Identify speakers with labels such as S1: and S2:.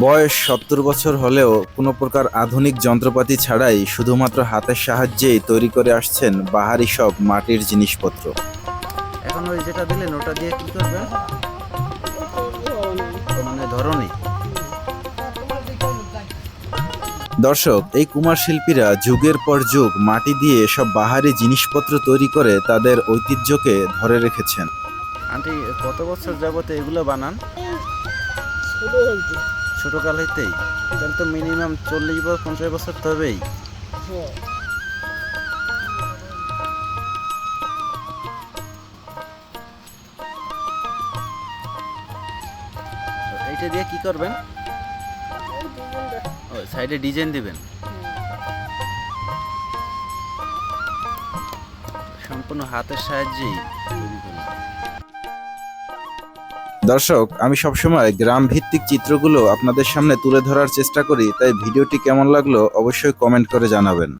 S1: বয়স সত্তর বছর হলেও কোনো প্রকার আধুনিক যন্ত্রপাতি ছাড়াই শুধুমাত্র হাতের সাহায্যেই তৈরি করে আসছেন বাহারি সব মাটির জিনিসপত্র।
S2: এখন ওই যেটা দিলেন ওটা দিয়ে কি করবেন? মানে ধরনই
S1: দর্শক এই কুমার শিল্পীরা যুগের পর যুগ মাটি দিয়ে সব বাহারি জিনিসপত্র তৈরি করে তাদের ঐতিহ্যকে ধরে রেখেছেন।
S2: আন্টি কত বছর যাবতে এগুলো বানান? ছোটকাল হইতেই তাহলে তো মিনিমাম চল্লিশ বছর, পঞ্চাশ বছর তো হবেই। এইটা দিয়ে কি করবেন? ও সাইডে ডিজাইন দিবেন। সম্পূর্ণ হাতের সাহায্যেই তৈরি
S1: দর্শক, আমি সবসময় গ্রাম ভিত্তিক চিত্রগুলো আপনাদের সামনে তুলে ধরার চেষ্টা করি, তাই ভিডিওটি কেমন লাগল অবশ্যই কমেন্ট করে জানাবেন।